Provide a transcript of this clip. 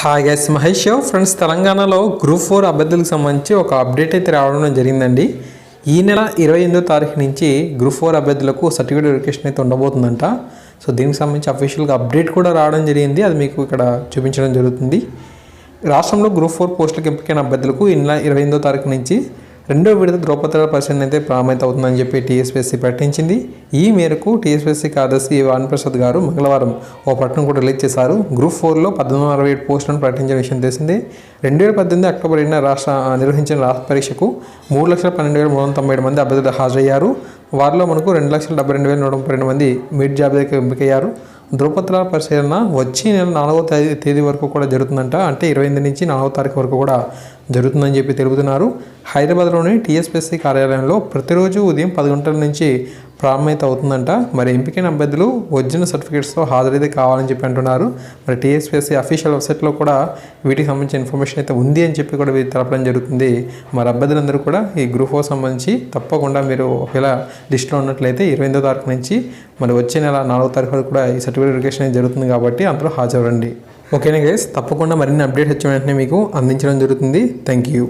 Hi guys Mahesh friends తెలంగాణలో group four అభ్యర్థులకు సంబంధించి ఒక అప్డేట్ అయితే రావడం జరిగిందండి. ఈ నెల ఇరవై ఎనిమిదో తారీఖు నుంచి గ్రూప్ ఫోర్ అభ్యర్థులకు సర్టిఫికేట్ వెరిఫికేషన్ అయితే ఉండబోతుందంట. సో దీనికి సంబంధించి అఫీషియల్గా అప్డేట్ కూడా రావడం జరిగింది. అది మీకు ఇక్కడ చూపించడం జరుగుతుంది. రాష్ట్రంలో గ్రూప్ ఫోర్ పోస్టులకు ఎంపికైన అభ్యర్థులకు ఈ నెల ఇరవై ఎనిమిదో తారీఖు నుంచి రెండో విడత ధ్రువపత్రాల పరిశీలన అయితే ప్రారంభమైతే అవుతుందని చెప్పి టీఎస్పీఎస్సీ ప్రకటించింది. ఈ మేరకు టీఎస్పీఎస్సీ కార్యదర్శి వాణిప్రసాద్ గారు మంగళవారం ఓ ప్రకటన కూడా రిలీజ్ చేశారు. గ్రూప్ ఫోర్లో పద్దెనిమిది అరవై ఏడు పోస్టులను ప్రకటించిన విషయం తెలిసిందే. రెండు వేల పద్దెనిమిది అక్టోబర్ ఏడున రాష్ట్ర నిర్వహించిన రాష్ట్ర పరీక్షకు మూడు లక్షల పన్నెండు వేల మూడు వందల తొంభై ఏడు మంది అభ్యర్థులు హాజరయ్యారు. వారిలో మనకు రెండు లక్షల డెబ్బై రెండు వేల నూట ముప్పై రెండు మంది మీట్ జాబితాకి ఎంపికయ్యారు. ధృవపత్రాల పరిశీలన వచ్చే నెల నాలుగో తేదీ తేదీ వరకు కూడా జరుగుతుందంట. అంటే ఇరవై ఎనిమిది నుంచి నాలుగో తారీఖు వరకు కూడా జరుగుతుందని చెప్పి తెలుపుతున్నారు. హైదరాబాద్లోని టీఎస్పీఎస్సీ కార్యాలయంలో ప్రతిరోజు ఉదయం పది గంటల నుంచి ప్రారంభమైతే అవుతుందంట. మరి ఎంపికైన అభ్యర్థులు ఒరిజినల్ సర్టిఫికేట్స్తో హాజరైతే కావాలని చెప్పి అంటున్నారు. మరి టీఎస్పీఎస్సీ అఫీషియల్ వెబ్సైట్లో కూడా వీటికి సంబంధించిన ఇన్ఫర్మేషన్ అయితే ఉంది అని చెప్పి కూడా వీరు తెలపడం జరుగుతుంది. మరి అభ్యర్థులందరూ కూడా ఈ గ్రూప్ ఫోర్ సంబంధించి తప్పకుండా మీరు ఒకవేళ లిస్టులో ఉన్నట్లయితే ఇరవై ఎనిమిదో తారీఖు నుంచి మరి వచ్చే నెల నాలుగో తారీఖు వరకు కూడా ఈ సర్టిఫికేట్ వెరిఫికేషన్ అనేది జరుగుతుంది కాబట్టి అందరూ హాజరండి ఓకేనా గైస్? తప్పకుండా మరిన్ని అప్డేట్స్ వచ్చిన వెంటనే మీకు అందించడం జరుగుతుంది. Thank you